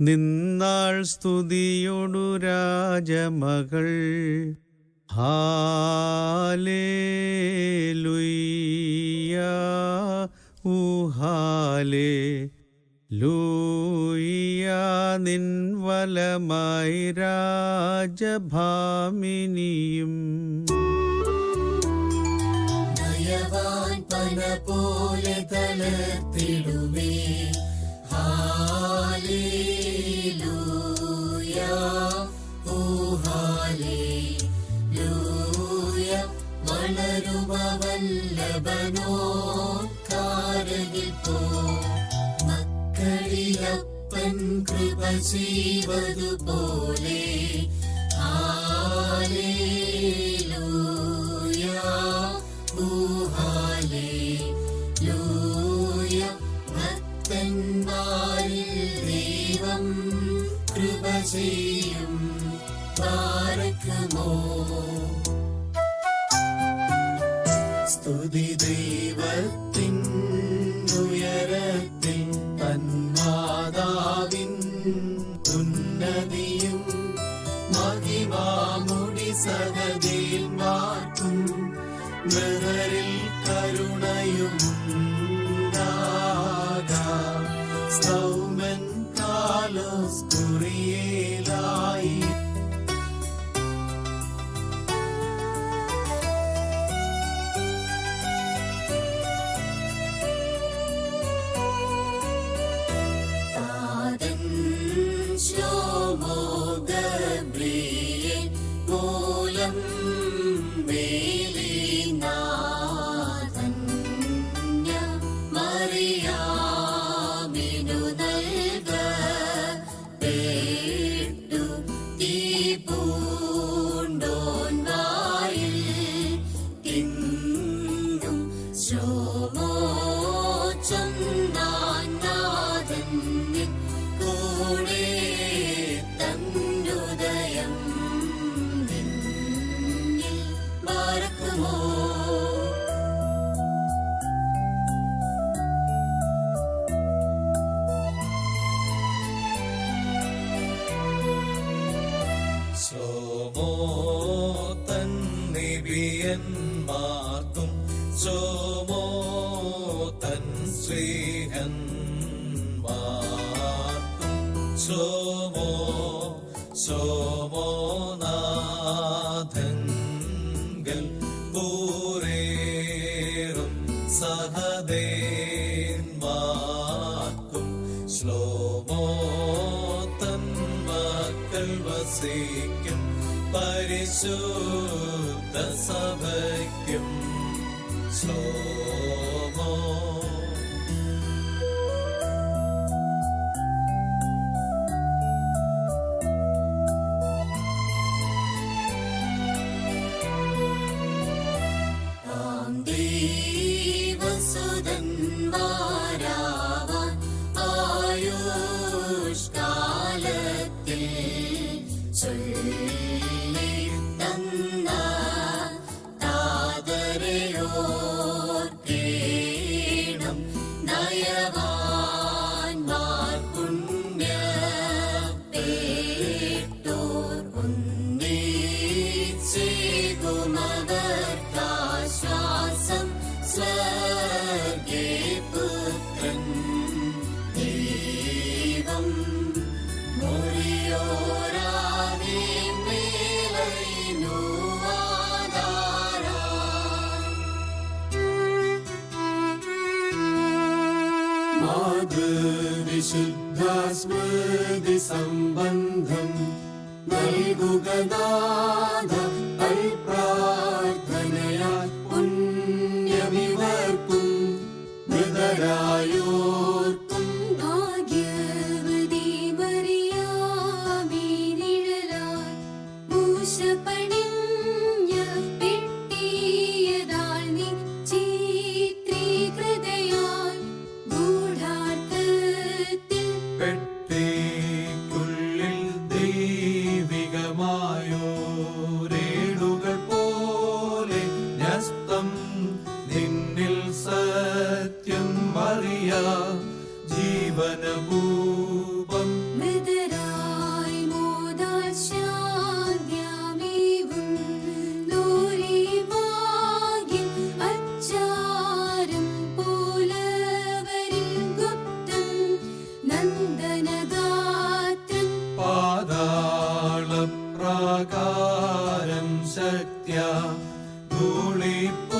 നിന്നാൾ സ്തുതിയോടു രാജമകൾ. Hallelujah ഊഹാലേ നിൻവലമായി രാജഭാമിനിയും. പോലെ തളർത്തിടുമേ Oh, மலருபவல்லபனோ காரகில் போ. மக்களிலப்பன் கிருப செய்வது போலே. ஆலே Bye. നബിയന്മാർക്കും സോമോ തൻ ശ്രീഹന്മാർക്കും സോമോ സോമോനാഥങ്ങൾ പൂരേറും സഹദേന്മാക്കും ശ്ലോമോ തന്മക്കൾ വസിക്കും പരിശോ தூளிப்போ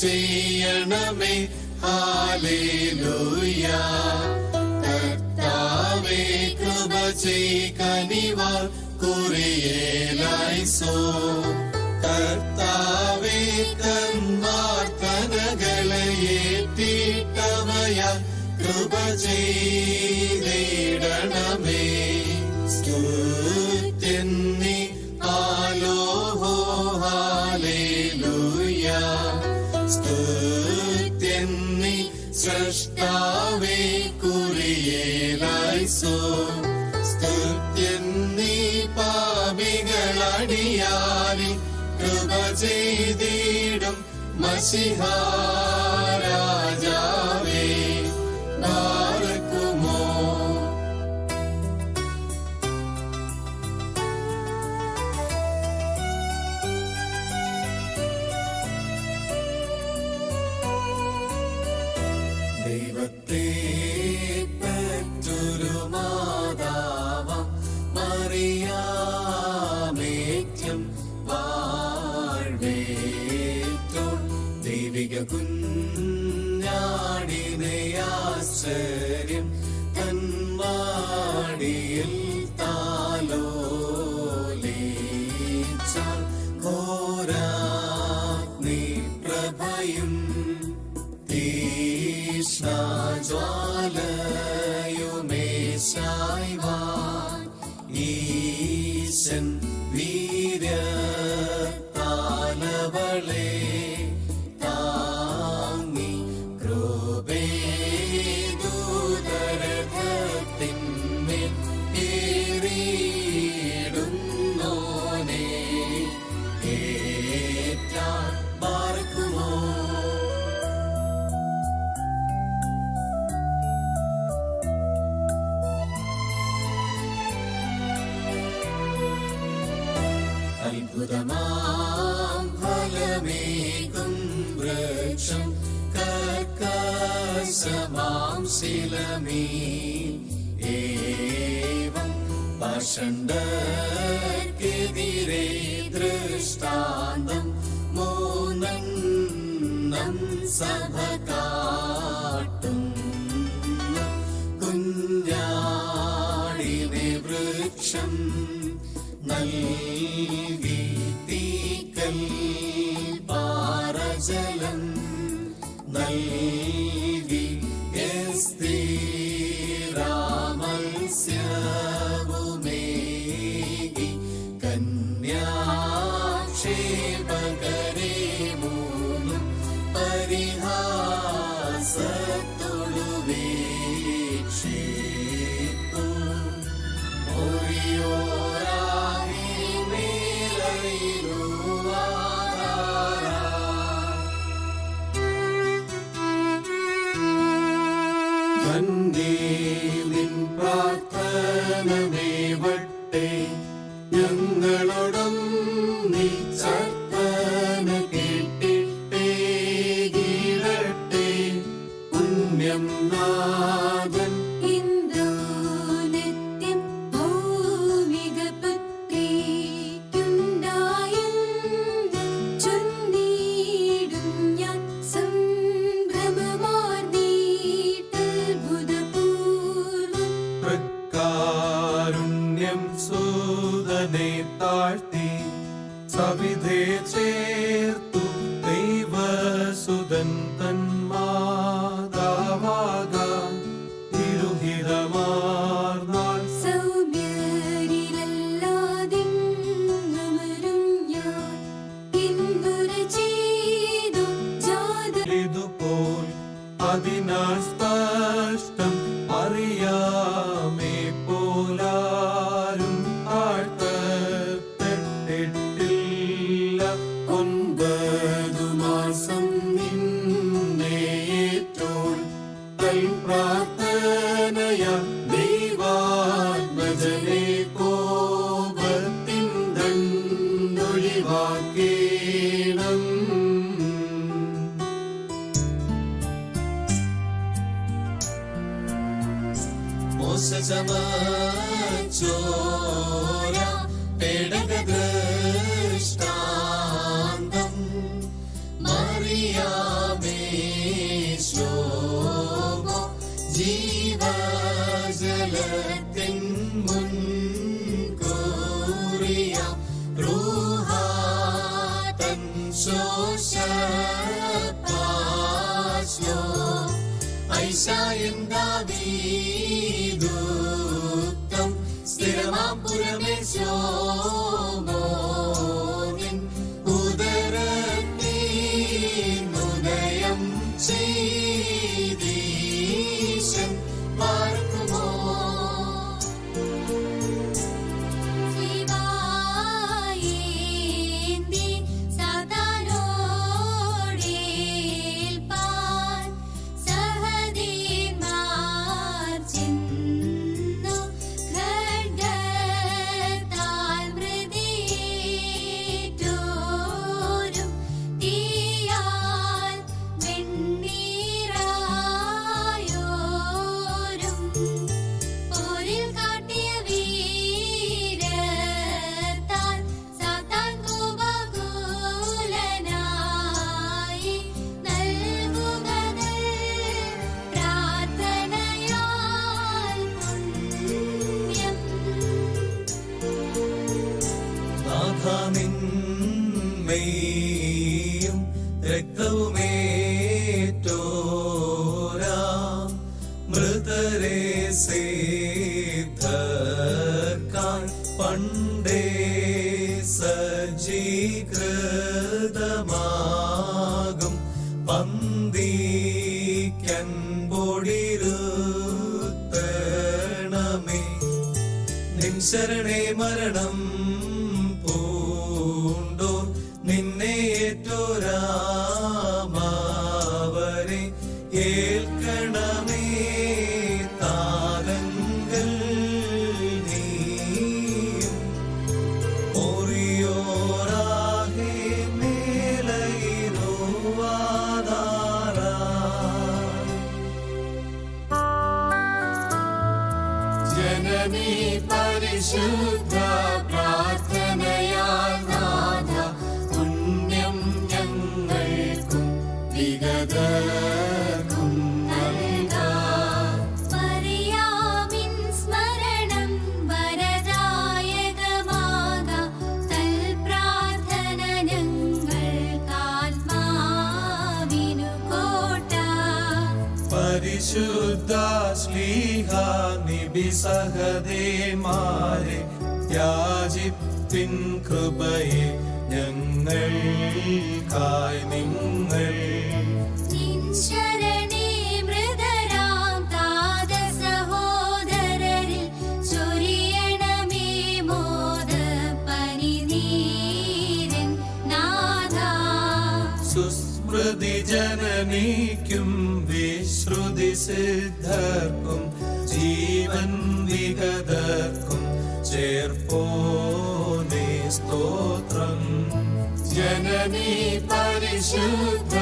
ചെയ്യണമേ. ഹാലേലൂയ കർത്താവേ കൃപ ചെയ്യനിവാൾ കുറിയേലായി സോ കർത്താവേ കന്മാർത്തനകളെ പാപികളടിയാരി കൃപ ചെയ്തിടും മഷിഹാരാജാവേ വീര്യത്താലവളെ താങ്ങി കൃപേദൂതരഥത്തിന്മേൽ ഏറിയിടുന്നോനെ. ഏറ്റാൻ പാർക്കുമോ അത്ഭുതമാം ഫലമേകും വൃക്ഷം കർക്കശമാം ശിലമീ. ഏവം പാഷണ്ഡർക്കെതിരെ ദൃഷ്ടാന്തം മൂന്നെണ്ണം സഭ You. ഒഴിവാക്കേണം മോശമാ ചോരാ വഞ്ചീകൃതമാകും പന്തീക്കൻ പൊടിരുത്തണമേ. നിൻ ശരണേ മരണം പരിശുദ്ധ ശ്ലീഹ നിബി സഹദേമാരെ ത്യാജിപ്പിൻ കൃപയെ ഞങ്ങൾക്കായി നിങ്ങൾ. സുസ്മൃതി ജനനീക്കും സിദ്ധർക്കും ജീവൻ വിഗതർക്കും ചേർപ്പോനേ സ്തോത്രം. ജനനീ പരിശുദ്ധ